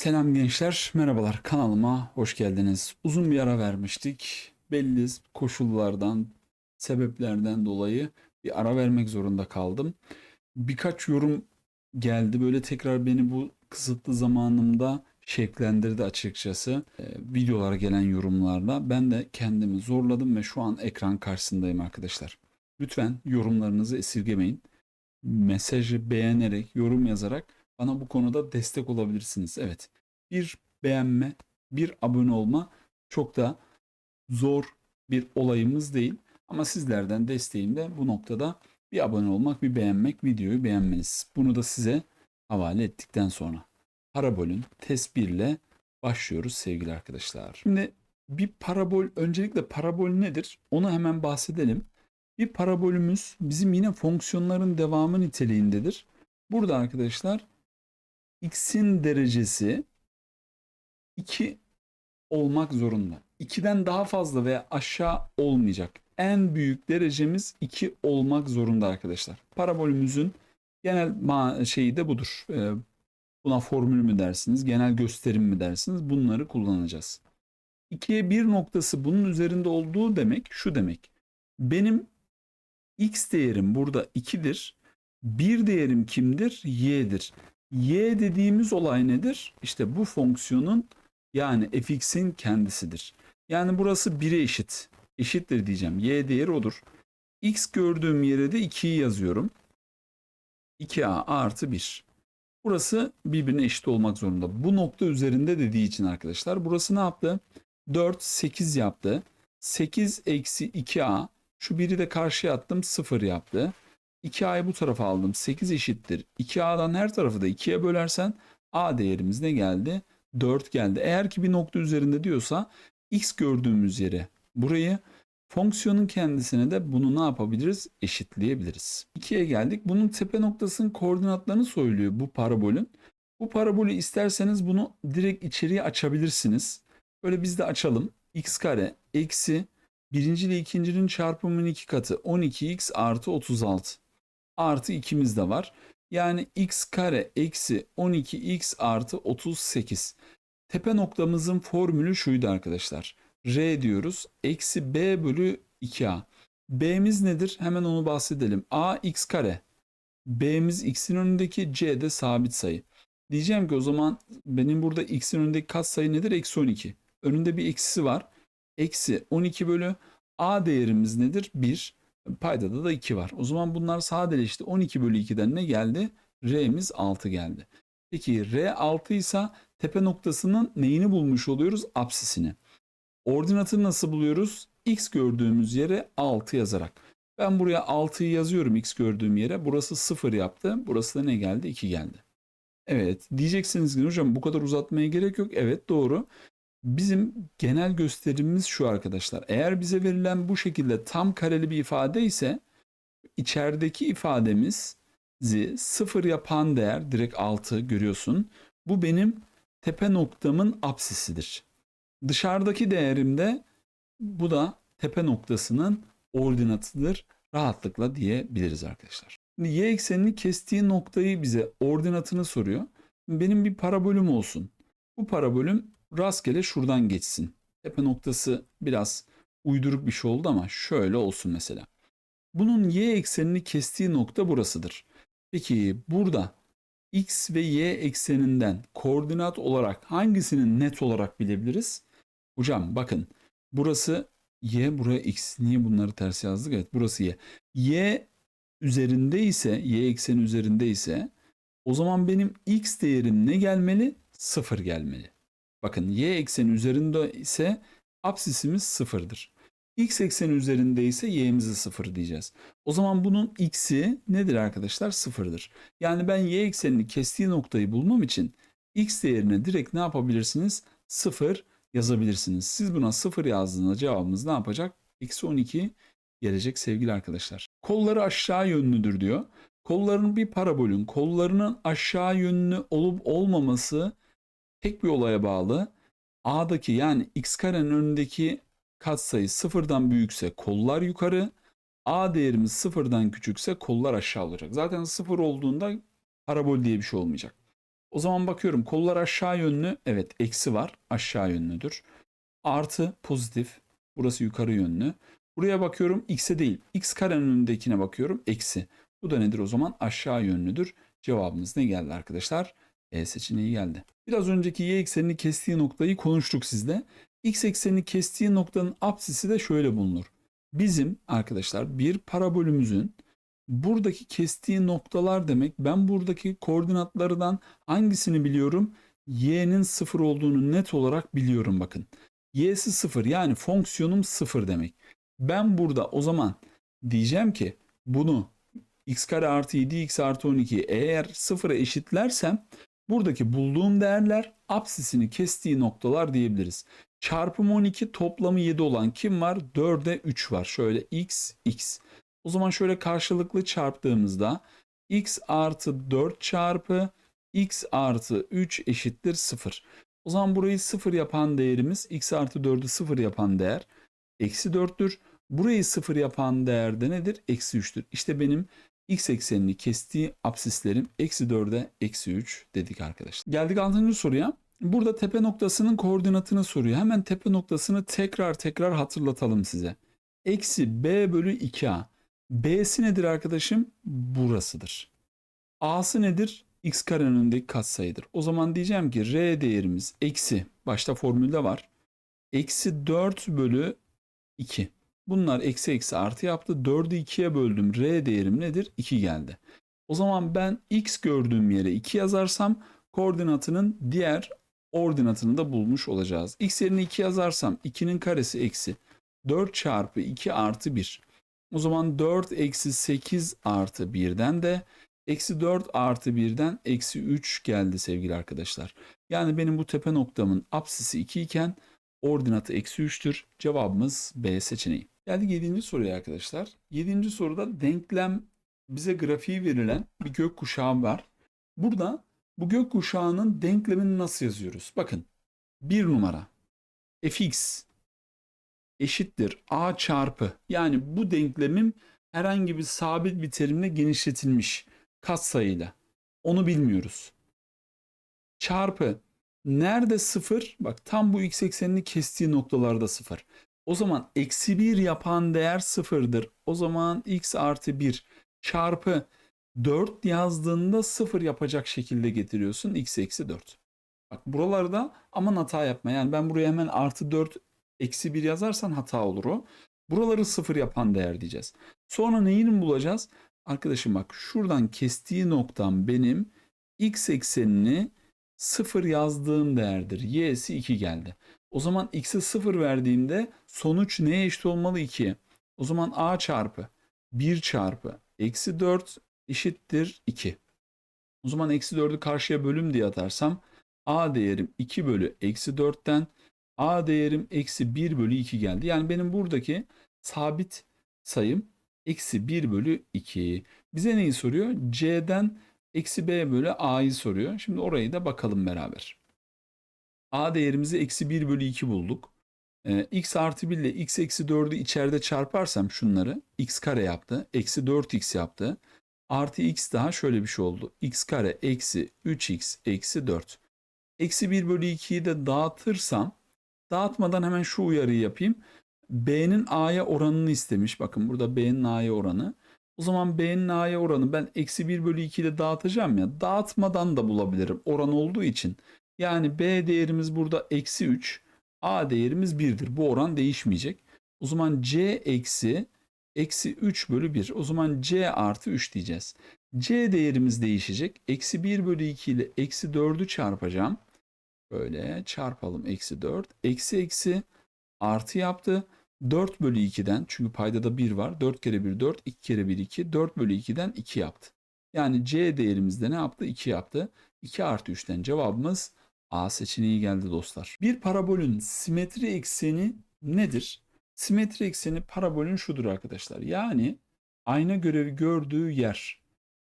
Selam gençler, merhabalar. Kanalıma hoş geldiniz. Uzun bir ara vermiştik. Belli koşullardan, sebeplerden dolayı bir ara vermek zorunda kaldım. Birkaç yorum geldi. Böyle tekrar beni bu kısıtlı zamanımda şevklendirdi açıkçası. Ee, videolara gelen yorumlarla ben de kendimi zorladım ve şu an ekran karşısındayım arkadaşlar. Lütfen yorumlarınızı esirgemeyin. Mesajı beğenerek, yorum yazarak bana bu konuda destek olabilirsiniz. Evet. Bir beğenme, bir abone olma çok da zor bir olayımız değil. Ama sizlerden desteğim de bu noktada bir abone olmak, bir beğenmek, videoyu beğenmeniz. Bunu da size havale ettikten sonra parabolün test 1 ile başlıyoruz sevgili arkadaşlar. Şimdi bir parabol, öncelikle parabol nedir? Onu hemen bahsedelim. Bir parabolümüz bizim yine fonksiyonların devamı niteliğindedir. Burada arkadaşlar x'in derecesi 2 olmak zorunda. 2'den daha fazla veya aşağı olmayacak. En büyük derecemiz 2 olmak zorunda arkadaşlar. Parabolümüzün genel şeyi de budur. Ee, buna formül mü dersiniz, genel gösterim mi dersiniz? Bunları kullanacağız. 2'ye 1 noktası bunun üzerinde olduğu demek şu demek. Benim x değerim burada 2'dir. Bir değerim kimdir? y'dir. Y dediğimiz olay nedir? İşte bu fonksiyonun yani fx'in kendisidir. Yani burası 1'e eşit. Eşittir diyeceğim. Y değeri odur. X gördüğüm yere de 2'yi yazıyorum. 2a artı 1. Burası birbirine eşit olmak zorunda. Bu nokta üzerinde dediği için arkadaşlar. Burası ne yaptı? 4, 8 yaptı. 8 eksi 2a. Şu biri de karşıya attım 0 yaptı. 2a'yı bu tarafa aldım. 8 eşittir. 2a'dan her tarafı da 2'ye bölersen a değerimiz ne geldi? 4 geldi. Eğer ki bir nokta üzerinde diyorsa x gördüğümüz yere burayı fonksiyonun kendisine de bunu ne yapabiliriz? Eşitleyebiliriz. 2'ye geldik. Bunun tepe noktasının koordinatlarını söylüyor bu parabolün. Bu parabolü isterseniz bunu direkt içeriye açabilirsiniz. Böyle biz de açalım. x kare eksi birinci ile ikincinin çarpımının iki katı 12x artı 36 artı ikimiz de var. Yani x kare eksi 12x artı 38. Tepe noktamızın formülü şuydu arkadaşlar. R diyoruz. Eksi b bölü 2a. B'miz nedir? Hemen onu bahsedelim. A x kare. B'miz x'in önündeki c de sabit sayı. Diyeceğim ki o zaman benim burada x'in önündeki katsayı nedir? Eksi 12. Önünde bir eksisi var. Eksi 12 bölü a değerimiz nedir? 1. Paydada da 2 var. O zaman bunlar sadeleşti. 12 bölü 2'den ne geldi? R'miz 6 geldi. Peki R 6 ise tepe noktasının neyini bulmuş oluyoruz? Apsisini. Ordinatını nasıl buluyoruz? X gördüğümüz yere 6 yazarak. Ben buraya 6'yı yazıyorum X gördüğüm yere. Burası 0 yaptı. Burası da ne geldi? 2 geldi. Evet diyeceksiniz ki hocam bu kadar uzatmaya gerek yok. Evet doğru. Bizim genel gösterimimiz şu arkadaşlar. Eğer bize verilen bu şekilde tam kareli bir ifade ise içerideki ifademizi sıfır yapan değer direkt 6 görüyorsun. Bu benim tepe noktamın apsisidir. Dışarıdaki değerim de bu da tepe noktasının ordinatıdır. Rahatlıkla diyebiliriz arkadaşlar. Şimdi y eksenini kestiği noktayı bize ordinatını soruyor. Benim bir parabolüm olsun. Bu parabolüm rastgele şuradan geçsin. Tepe noktası biraz uyduruk bir şey oldu ama şöyle olsun mesela. Bunun y eksenini kestiği nokta burasıdır. Peki burada x ve y ekseninden koordinat olarak hangisini net olarak bilebiliriz? Hocam bakın burası y buraya x. Niye bunları ters yazdık? Evet burası y. y üzerinde ise y ekseni üzerinde ise o zaman benim x değerim ne gelmeli? Sıfır gelmeli. Bakın y ekseni üzerinde ise apsisimiz sıfırdır. X ekseni üzerinde ise y'mizi sıfır diyeceğiz. O zaman bunun x'i nedir arkadaşlar? Sıfırdır. Yani ben y eksenini kestiği noktayı bulmam için x değerine direkt ne yapabilirsiniz? Sıfır yazabilirsiniz. Siz buna sıfır yazdığında cevabımız ne yapacak? Eksi 12 gelecek sevgili arkadaşlar. Kolları aşağı yönlüdür diyor. Kolların bir parabolün kollarının aşağı yönlü olup olmaması tek bir olaya bağlı. A'daki yani x karenin önündeki katsayı sıfırdan büyükse kollar yukarı, A değerimiz sıfırdan küçükse kollar aşağı olacak. Zaten sıfır olduğunda parabol diye bir şey olmayacak. O zaman bakıyorum kollar aşağı yönlü. Evet eksi var aşağı yönlüdür. Artı pozitif. Burası yukarı yönlü. Buraya bakıyorum x'e değil. x karenin önündekine bakıyorum eksi. Bu da nedir o zaman? Aşağı yönlüdür. Cevabımız ne geldi arkadaşlar? E seçeneği geldi. Biraz önceki y eksenini kestiği noktayı konuştuk sizle. X eksenini kestiği noktanın apsisi de şöyle bulunur. Bizim arkadaşlar bir parabolümüzün buradaki kestiği noktalar demek. Ben buradaki koordinatlardan hangisini biliyorum? Y'nin sıfır olduğunu net olarak biliyorum bakın. Y'si sıfır yani fonksiyonum sıfır demek. Ben burada o zaman diyeceğim ki bunu x kare artı 7 x artı 12 eğer sıfıra eşitlersem buradaki bulduğum değerler apsisini kestiği noktalar diyebiliriz. Çarpım 12 toplamı 7 olan kim var? 4'e 3 var. Şöyle x, x. O zaman şöyle karşılıklı çarptığımızda x artı 4 çarpı x artı 3 eşittir 0. O zaman burayı 0 yapan değerimiz x artı 4'ü 0 yapan değer eksi 4'tür. Burayı 0 yapan değer de nedir? Eksi 3'tür. İşte benim x eksenini kestiği apsislerim eksi 4'e eksi 3 dedik arkadaşlar. Geldik 6. soruya. Burada tepe noktasının koordinatını soruyor. Hemen tepe noktasını tekrar tekrar hatırlatalım size. Eksi b bölü 2a. B'si nedir arkadaşım? Burasıdır. A'sı nedir? X karenin önündeki katsayıdır. O zaman diyeceğim ki R değerimiz eksi, başta formülde var. Eksi 4 bölü 2. Bunlar eksi eksi artı yaptı. 4'ü 2'ye böldüm. R değerim nedir? 2 geldi. O zaman ben X gördüğüm yere 2 yazarsam koordinatının diğer ordinatını da bulmuş olacağız. X yerine 2 yazarsam 2'nin karesi eksi 4 çarpı 2 artı 1. O zaman 4 eksi 8 artı 1'den de eksi 4 artı 1'den eksi 3 geldi sevgili arkadaşlar. Yani benim bu tepe noktamın apsisi 2 iken ordinatı eksi 3'tür. Cevabımız B seçeneği. Geldik 7. soruya arkadaşlar. 7. soruda denklem bize grafiği verilen bir gök kuşağı var. Burada bu gök kuşağının denklemini nasıl yazıyoruz? Bakın bir numara fx eşittir a çarpı yani bu denklemim herhangi bir sabit bir terimle genişletilmiş katsayıyla. Onu bilmiyoruz. Çarpı nerede sıfır? Bak tam bu x eksenini kestiği noktalarda sıfır. O zaman eksi 1 yapan değer sıfırdır. O zaman x artı 1 çarpı 4 yazdığında 0 yapacak şekilde getiriyorsun. x eksi 4. Bak buralarda aman hata yapma. Yani ben buraya hemen artı 4 eksi 1 yazarsan hata olur o. Buraları 0 yapan değer diyeceğiz. Sonra neyini bulacağız? Arkadaşım bak şuradan kestiği noktam benim x eksenini 0 yazdığım değerdir. y'si 2 geldi. O zaman x'e 0 verdiğimde sonuç neye eşit olmalı 2'ye? O zaman a çarpı 1 çarpı eksi 4 eşittir 2. O zaman eksi 4'ü karşıya bölüm diye atarsam a değerim 2 bölü eksi 4'ten a değerim eksi 1 bölü 2 geldi. Yani benim buradaki sabit sayım eksi 1 bölü 2. Bize neyi soruyor? c'den eksi b bölü a'yı soruyor. Şimdi orayı da bakalım beraber. A değerimizi eksi 1 bölü 2 bulduk. Ee, x artı 1 ile x eksi 4'ü içeride çarparsam şunları x kare yaptı. Eksi 4x yaptı. Artı x daha şöyle bir şey oldu. x kare eksi 3x eksi 4. Eksi 1 bölü 2'yi de dağıtırsam dağıtmadan hemen şu uyarıyı yapayım. B'nin A'ya oranını istemiş. Bakın burada B'nin A'ya oranı. O zaman B'nin A'ya oranı ben eksi 1 bölü 2 ile dağıtacağım ya. Dağıtmadan da bulabilirim oran olduğu için. Yani B değerimiz burada eksi 3. A değerimiz 1'dir. Bu oran değişmeyecek. O zaman C eksi eksi 3 bölü 1. O zaman C artı 3 diyeceğiz. C değerimiz değişecek. Eksi 1 bölü 2 ile eksi 4'ü çarpacağım. Böyle çarpalım eksi 4. Eksi eksi artı yaptı. 4 bölü 2'den çünkü paydada 1 var. 4 kere 1 4, 2 kere 1 2. 4 bölü 2'den 2 yaptı. Yani C değerimizde ne yaptı? 2 yaptı. 2 artı 3'ten cevabımız A seçeneği geldi dostlar. Bir parabolün simetri ekseni nedir? Simetri ekseni parabolün şudur arkadaşlar. Yani ayna görevi gördüğü yer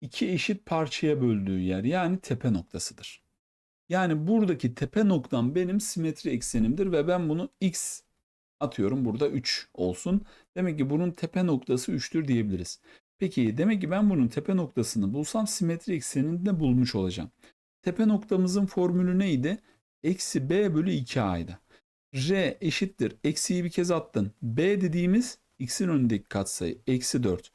iki eşit parçaya böldüğü yer yani tepe noktasıdır. Yani buradaki tepe noktam benim simetri eksenimdir ve ben bunu x atıyorum burada 3 olsun. Demek ki bunun tepe noktası 3'tür diyebiliriz. Peki demek ki ben bunun tepe noktasını bulsam simetri eksenini de bulmuş olacağım. Tepe noktamızın formülü neydi? Eksi b bölü 2a'ydı. r eşittir. Eksiyi bir kez attın. b dediğimiz x'in önündeki katsayı. Eksi 4.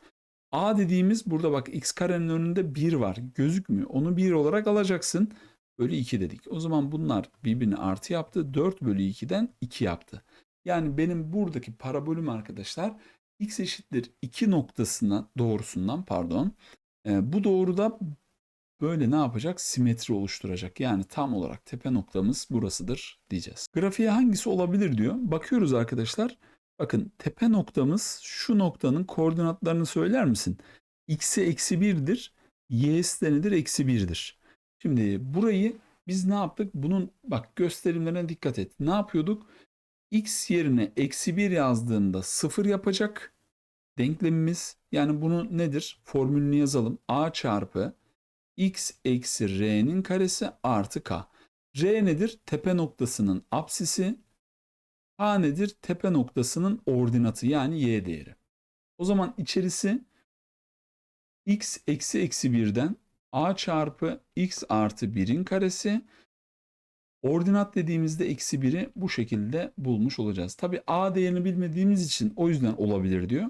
a dediğimiz burada bak x karenin önünde 1 var. Gözükmüyor. Onu 1 olarak alacaksın. Bölü 2 dedik. O zaman bunlar birbirini artı yaptı. 4 bölü 2'den 2 yaptı. Yani benim buradaki parabolüm arkadaşlar x eşittir 2 noktasına doğrusundan pardon. E, bu doğruda böyle ne yapacak? Simetri oluşturacak. Yani tam olarak tepe noktamız burasıdır diyeceğiz. Grafiğe hangisi olabilir diyor. Bakıyoruz arkadaşlar. Bakın tepe noktamız şu noktanın koordinatlarını söyler misin? X'i eksi 1'dir. Y'si de nedir? Eksi 1'dir. Şimdi burayı biz ne yaptık? Bunun bak gösterimlerine dikkat et. Ne yapıyorduk? X yerine eksi 1 yazdığında 0 yapacak denklemimiz. Yani bunu nedir? Formülünü yazalım. A çarpı x eksi r'nin karesi artı k. R nedir? Tepe noktasının apsisi. K nedir? Tepe noktasının ordinatı yani y değeri. O zaman içerisi x eksi eksi 1'den a çarpı x artı 1'in karesi. Ordinat dediğimizde eksi 1'i bu şekilde bulmuş olacağız. Tabi a değerini bilmediğimiz için o yüzden olabilir diyor.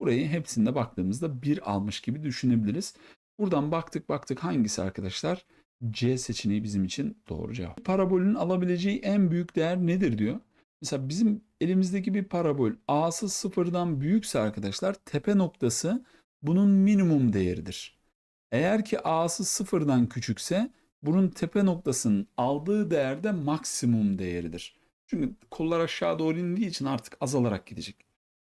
Burayı hepsinde baktığımızda 1 almış gibi düşünebiliriz. Buradan baktık baktık hangisi arkadaşlar? C seçeneği bizim için doğru cevap. Parabolün alabileceği en büyük değer nedir diyor. Mesela bizim elimizdeki bir parabol a'sı sıfırdan büyükse arkadaşlar tepe noktası bunun minimum değeridir. Eğer ki a'sı sıfırdan küçükse bunun tepe noktasının aldığı değer de maksimum değeridir. Çünkü kollar aşağı doğru indiği için artık azalarak gidecek.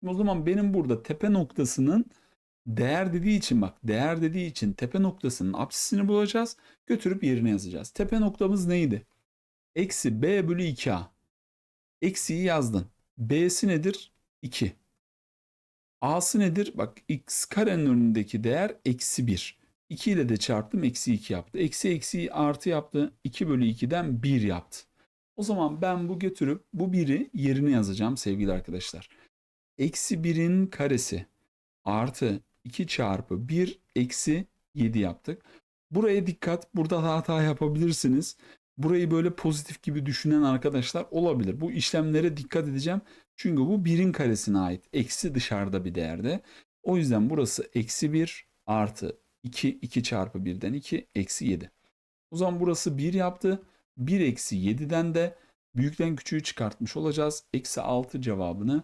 O zaman benim burada tepe noktasının değer dediği için bak değer dediği için tepe noktasının apsisini bulacağız. Götürüp yerine yazacağız. Tepe noktamız neydi? Eksi b bölü 2a. Eksiyi yazdın. B'si nedir? 2. A'sı nedir? Bak x karenin önündeki değer eksi 1. 2 ile de çarptım eksi 2 yaptı. Eksi eksi artı yaptı. 2 bölü 2'den 1 yaptı. O zaman ben bu götürüp bu 1'i yerine yazacağım sevgili arkadaşlar. Eksi 1'in karesi artı 2 çarpı 1 eksi 7 yaptık. Buraya dikkat. Burada hata yapabilirsiniz. Burayı böyle pozitif gibi düşünen arkadaşlar olabilir. Bu işlemlere dikkat edeceğim. Çünkü bu 1'in karesine ait. Eksi dışarıda bir değerde. O yüzden burası eksi 1 artı 2, 2 çarpı 1'den 2, eksi 7. O zaman burası 1 yaptı. 1 eksi 7'den de büyükten küçüğü çıkartmış olacağız. Eksi 6 cevabını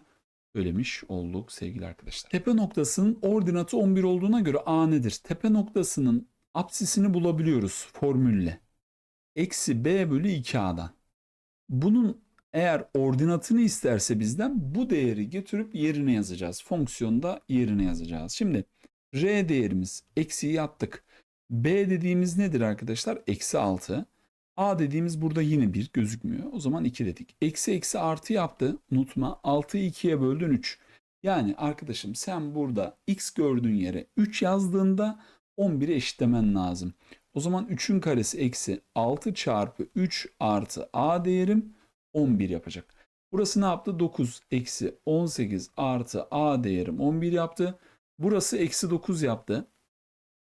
söylemiş olduk sevgili arkadaşlar. Tepe noktasının ordinatı 11 olduğuna göre A nedir? Tepe noktasının apsisini bulabiliyoruz formülle. Eksi B bölü 2A'dan. Bunun eğer ordinatını isterse bizden bu değeri getirip yerine yazacağız. Fonksiyonda yerine yazacağız. Şimdi R değerimiz eksiyi attık. B dediğimiz nedir arkadaşlar? Eksi 6. A dediğimiz burada yine 1 gözükmüyor. O zaman 2 dedik. Eksi eksi artı yaptı. Unutma 6'yı 2'ye böldün 3. Yani arkadaşım sen burada x gördüğün yere 3 yazdığında 11'i eşitlemen lazım. O zaman 3'ün karesi eksi 6 çarpı 3 artı a değerim 11 yapacak. Burası ne yaptı? 9 eksi 18 artı a değerim 11 yaptı. Burası eksi 9 yaptı.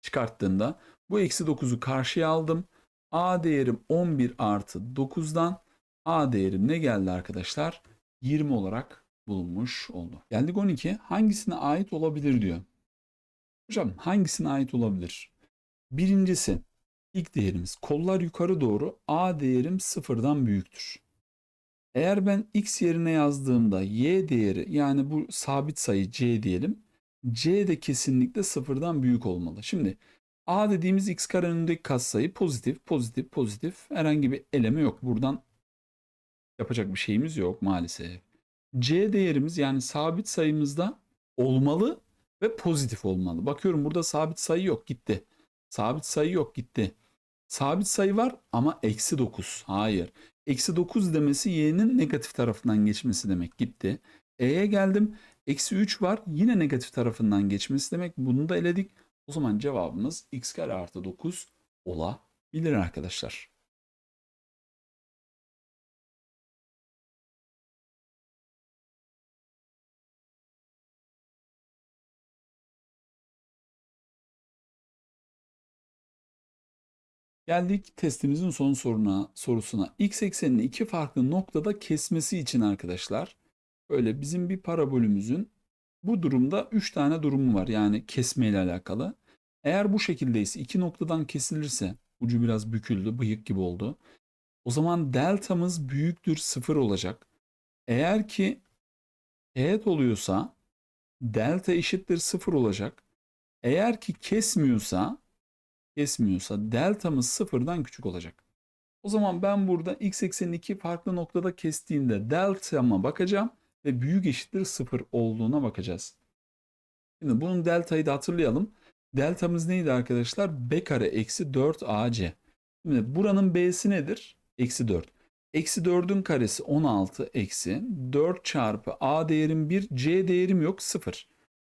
Çıkarttığında bu eksi 9'u karşıya aldım. A değerim 11 artı 9'dan A değerim ne geldi arkadaşlar? 20 olarak bulunmuş oldu. Geldik 12. Hangisine ait olabilir diyor. Hocam hangisine ait olabilir? Birincisi ilk değerimiz kollar yukarı doğru A değerim sıfırdan büyüktür. Eğer ben x yerine yazdığımda y değeri yani bu sabit sayı c diyelim. c de kesinlikle sıfırdan büyük olmalı. Şimdi A dediğimiz x kare önündeki katsayı pozitif, pozitif, pozitif. Herhangi bir eleme yok. Buradan yapacak bir şeyimiz yok maalesef. C değerimiz yani sabit sayımızda olmalı ve pozitif olmalı. Bakıyorum burada sabit sayı yok gitti. Sabit sayı yok gitti. Sabit sayı var ama eksi 9. Hayır. Eksi 9 demesi y'nin negatif tarafından geçmesi demek gitti. E'ye geldim. Eksi 3 var yine negatif tarafından geçmesi demek. Bunu da eledik. O zaman cevabımız x kare artı 9 olabilir arkadaşlar. Geldik testimizin son soruna, sorusuna. X eksenini iki farklı noktada kesmesi için arkadaşlar. Böyle bizim bir parabolümüzün bu durumda 3 tane durumu var. Yani kesme ile alakalı. Eğer bu şekildeyse iki noktadan kesilirse ucu biraz büküldü, bıyık gibi oldu. O zaman deltamız büyüktür sıfır olacak. Eğer ki teğet oluyorsa delta eşittir sıfır olacak. Eğer ki kesmiyorsa kesmiyorsa deltamız sıfırdan küçük olacak. O zaman ben burada x eksenini iki farklı noktada kestiğimde deltama bakacağım ve büyük eşittir sıfır olduğuna bakacağız. Şimdi bunun deltayı da hatırlayalım. Deltamız neydi arkadaşlar? b kare eksi 4ac. Şimdi buranın b'si nedir? Eksi 4. Eksi 4'ün karesi 16 eksi 4 çarpı a değerim 1, c değerim yok 0.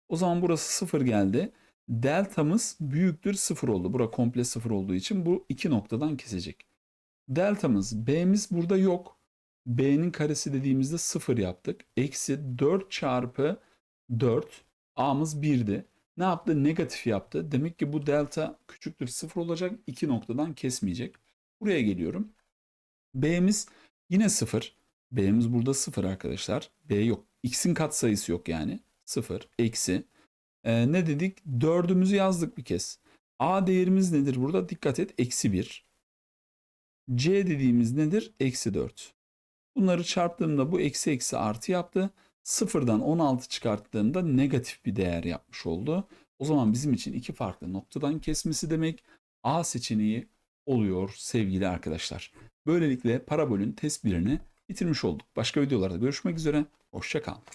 O zaman burası 0 geldi. Deltamız büyüktür 0 oldu. Bura komple 0 olduğu için bu iki noktadan kesecek. Deltamız b'miz burada yok. B'nin karesi dediğimizde 0 yaptık. Eksi 4 çarpı 4 a'mız 1'di. Ne yaptı? Negatif yaptı. Demek ki bu delta küçüktür 0 olacak. iki noktadan kesmeyecek. Buraya geliyorum. B'miz yine 0. B'miz burada 0 arkadaşlar. B yok. X'in katsayısı yok yani. 0. Eksi. Ee, ne dedik? 4'ümüzü yazdık bir kez. A değerimiz nedir burada? Dikkat et. Eksi 1. C dediğimiz nedir? Eksi 4. Bunları çarptığımda bu eksi eksi artı yaptı. Sıfırdan 16 çıkarttığımda negatif bir değer yapmış oldu. O zaman bizim için iki farklı noktadan kesmesi demek A seçeneği oluyor sevgili arkadaşlar. Böylelikle parabolün test birini bitirmiş olduk. Başka videolarda görüşmek üzere. Hoşçakalın.